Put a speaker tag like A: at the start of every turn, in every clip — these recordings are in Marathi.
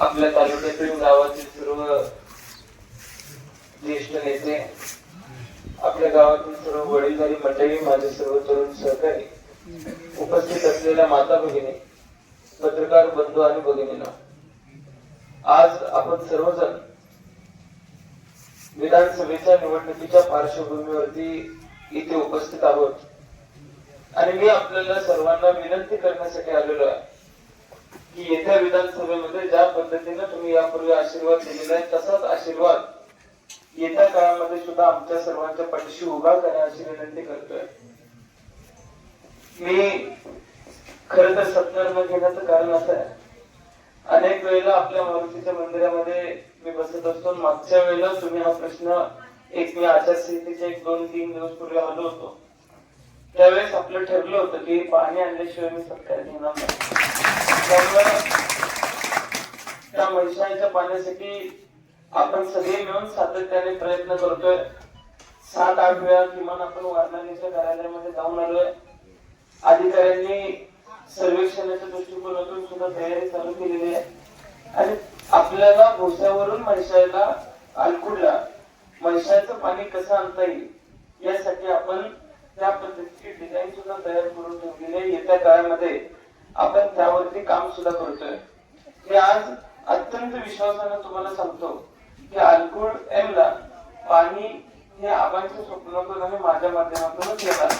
A: आपल्या तालुक्यातील गावातील सर्व ज्येष्ठ नेते आपल्या गावातील सर्व वडीलधारी मंडळी माझे सर्व तरुण सहकारी उपस्थित असलेल्या माता भगिनी पत्रकार बंधू आणि भगिनींना आज आपण सर्वजण विधानसभेच्या निवडणुकीच्या पार्श्वभूमीवरती इथे उपस्थित आहोत. आणि मी आपल्याला सर्वांना विनंती करण्यासाठी आलेलो आहे. की येत्या विधानसभेमध्ये ज्या पद्धतीने तुम्ही यापूर्वी आशीर्वाद दिलेला आहे तसाच आशीर्वाद येत्या काळामध्ये सुद्धा आमच्या सर्वांच्या पाठीशी उभा करा अशी विनंती करतोय. मी खर तर सत्कर्म घेण्याचं कारण असं आहे. अनेक वेळेला आपल्या मारुतीच्या मंदिरामध्ये मी बसत असतो. मागच्या वेळेला तुम्ही हा प्रश्न एक मी आचारसंहितेच्या एक दोन तीन दिवस पूर्वी आलो होतो. त्यावेळेस आपलं ठरलं होतं की पाणी आणल्याशिवाय मी सत्कार घेणार नाही. त्या महिषाच्या पाण्यासाठी आपण सगळे मिळून सातत्याने प्रयत्न करतोय. सात आठ वेळा किमान आपण वारणानीच्या कार्यालयामध्ये जाऊन आलोय. अधिकाऱ्यांनी सर्वेक्षणाच्या दृष्टिकोनातून सुद्धा तयारी चालू केलेली आहे. आणि आपल्याला भोश्यावरून म्हैसाळला अलकुडला म्हैसाळचं पाणी कसं आणता येईल यासाठी आपण त्या पद्धतीची डिझाईन सुद्धा तयार करून ठेवलेली आहे. येत्या काळामध्ये आपण त्यावरती काम सुद्धा करतोय. हे आज अत्यंत विश्वासानं तुम्हाला सांगतो की अल्कोड एम ला पाणी हे आबांच्या स्वप्नातून आणि माझ्या माध्यमातूनच येणार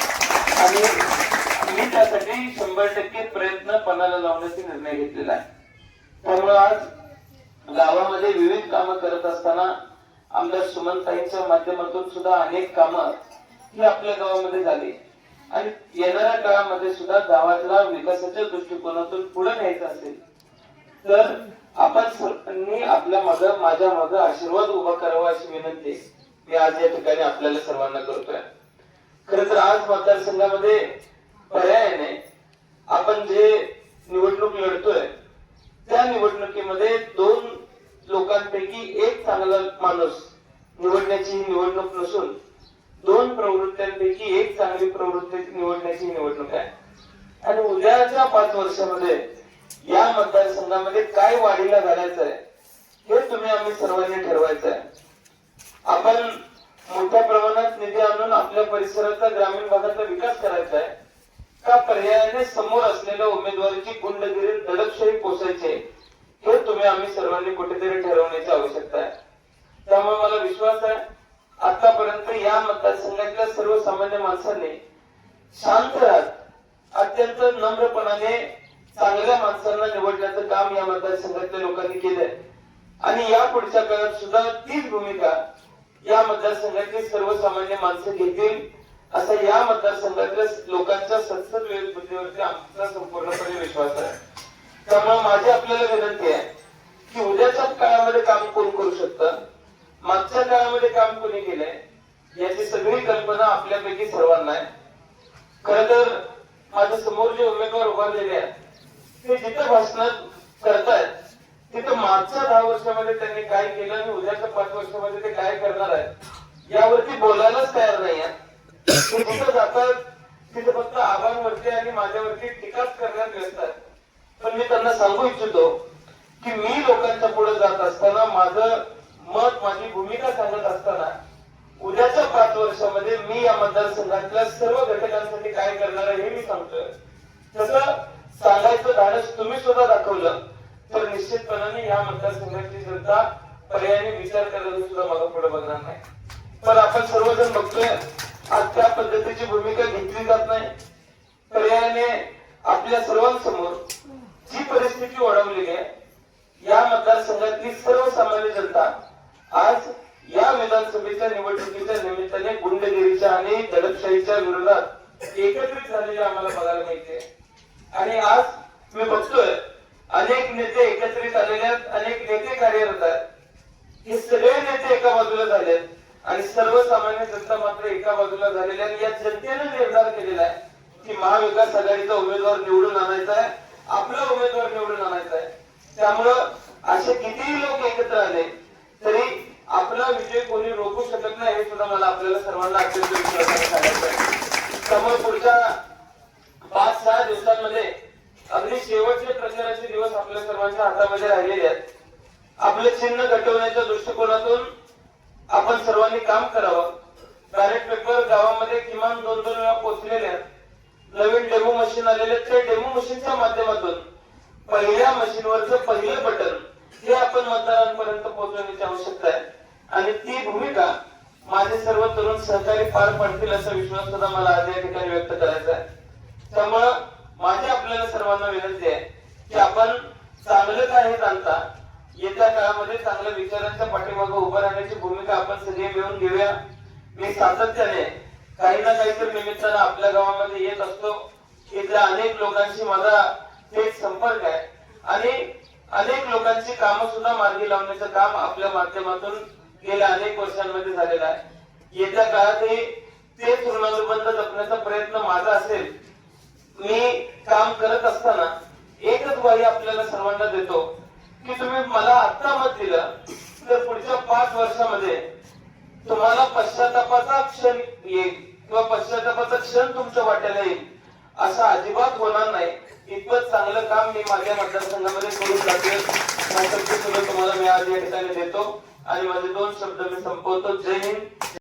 A: आणि मी त्यासाठी शंभर टक्के प्रयत्न पणाला लावण्याचा निर्णय घेतलेला आहे. त्यामुळे आज गावामध्ये विविध कामं करत असताना आमदार सुमनताईंच्या माध्यमातून सुद्धा अनेक कामं ही आपल्या गावामध्ये झाली. आणि येणाऱ्या काळामध्ये सुद्धा गावातला विकासाच्या दृष्टिकोनातून पुढे न्यायचं असेल तर आपण सर्वांनी आपल्या मग माझ्या मग आशीर्वाद उभा करावा अशी विनंती मी आज या ठिकाणी आपल्याला सर्वांना करतोय. खर तर आज मतदारसंघामध्ये पर्यायाने आपण जे निवडणूक लढतोय त्या निवडणुकीमध्ये दोन लोकांपैकी एक चांगला माणूस निवडण्याची ही निवडणूक नसून प्रवृत्त्यांपैकी एक चांगली प्रवृत्ती निवडण्याची निवडणूक आहे. आणि उद्याच्या पाच वर्षामध्ये या मतदारसंघामध्ये काय वाढीला घालायचं आहे हे तुम्ही आम्ही सर्वांनी ठरवायचं आहे. आपण मोठ्या प्रमाणात निधी आणून आपल्या परिसराचा ग्रामीण भागाचा विकास करायचा आहे का पर्यायाने समोर असलेल्या उमेदवाराची गुंडगिरी दडपशाही पोसायचे हे तुम्ही आम्ही सर्वांनी कुठेतरी ठरवण्याची आवश्यकता आहे. त्यामुळे मला विश्वास आहे आतापर्यंत या मतदारसंघातल्या सर्वसामान्य माणसाने शांत राहत अत्यंत नम्रपणाने चांगल्या माणसांना निवडण्याचं काम या मतदारसंघातल्या लोकांनी केलंय. आणि या पुढच्या काळात सुद्धा तीच भूमिका या मतदारसंघातली सर्वसामान्य माणसं घेतील असा या मतदारसंघातल्या लोकांच्या संसद वेळ बुद्धीवरती आमचा संपूर्णपणे विश्वास आहे. त्यामुळे माझी आपल्याला काळामध्ये काम कोणी केलंय? याची सगळी कल्पना आपल्यापैकी सर्वांना आहे. खर तर माझ्यासमोर जे उमेदवार उभारलेले आहेत ते जिथं भाषण करतायत तिथं मागच्या दहा वर्षामध्ये त्यांनी काय केलं आणि उद्याच्या पाच वर्षामध्ये ते काय करणार आहेत यावरती बोलायलाच तयार नाही आहे जिथं जातात तिथे फक्त आबांवरती आणि माझ्यावरती टीकाच करण्यात व्यस्त आहेत. पण मी त्यांना सांगू इच्छितो की मी लोकांच्या पुढे जात असताना माझं मत माझी भूमिका सांगत असताना उद्याच्या पाच वर्षामध्ये मी या मतदारसंघातल्या सर्व घटकांसाठी काय करणार आहे हे मी सांगतोय. तसं सांगायचं धाडस तुम्ही सुद्धा दाखवलं तर निश्चितपणाने या मतदारसंघाची जनता पर्यायाने विचार करायला सुद्धा मला पुढे बघणार नाही. पण आपण सर्वजण बघतोय आज त्या पद्धतीची भूमिका घेतली जात नाही. पर्यायाने आपल्या सर्वांसमोर जी परिस्थिती ओढवलेली आहे या मतदारसंघातली सर्वसामान्य जनता आज या विधानसभेच्या निवडणुकीच्या निमित्ताने गुंडगिरीच्या आणि दडपशाहीच्या विरोधात एकत्रित झालेले आम्हाला बघायला मिळते. आणि आज मी बघतोय अनेक नेते एकत्रित आलेले आहेत अनेक नेते कार्यरत आहेत. हे सगळे नेते एका बाजूला झालेत आणि सर्वसामान्य जनता मात्र एका बाजूला झालेल्या आणि या जनतेने निर्धार केलेला आहे की महाविकास आघाडीचा उमेदवार निवडून आणायचा आहे आपला उमेदवार निवडून आणायचा आहे. त्यामुळं असे कितीही लोक एकत्र आले आपला विजय कोणी रोखू शकत नाही हे सुद्धा मला आपल्याला सर्वांना अत्यंत विश्वासाने पुढच्या पाच सहा दिवसांमध्ये अगदी शेवटचे प्रचाराचे दिवस आपल्या सर्वांच्या हातामध्ये राहिलेले आहेत आपले चिन्ह घटवण्याच्या दृष्टिकोनातून आपण सर्वांनी काम करावं बॅलेट पेपर गावामध्ये किमान दोन दोन वेळा पोहोचलेले आहेत. नवीन डेमो मशीन आलेले आहेत. ते डेमो मशीनच्या माध्यमातून पहिल्या मशीनवरचं पहिलं बटन हे आपण मतदारांपर्यंत पोहोचवण्याची आवश्यकता आहे आणि ती भूमिका माझे सर्व तरुण सहकारी पार पडतील असा विश्वास सुद्धा मला आज या ठिकाणी व्यक्त करायचा आहे. त्यामुळं माझी आपल्याला सर्वांना विनंती आहे की आपण चांगलं काय हे जाणता येत्या काळामध्ये चांगल्या विचारांच्या पाठीमागे उभं राहण्याची भूमिका आपण सगळे मिळून घेऊया. मी सातत्याने काही ना काहीतरी निमित्तानं आपल्या गावामध्ये येत असतो. इथल्या अनेक लोकांशी माझा थेट संपर्क आहे. आणि अनेक लोकांची कामं सुद्धा मार्गी लावण्याचं काम आपल्या माध्यमातून गेल्या अनेक वर्षांमध्ये झालेला आहे. येत्या काळातही तेच ऋणानुबंध जपण्याचा प्रयत्न माझा असेल मी काम करत असताना एकच ग्वाही आपल्याला सर्वांना देतो की तुम्ही मला आत्ता मत दिलं तर पुढच्या पाच वर्षामध्ये तुम्हाला पश्चातापाचा क्षण येईल किंवा पश्चातापाचा क्षण तुमच्या वाट्याला येईल असं अजिबात होणार नाही. इतपत चांगलं काम मी माझ्या मतदारसंघामध्ये करून जाते तुम्हाला मी आज या ठिकाणी देतो. आणि माझे दोन शब्द मी संपवतो. जय हिंद.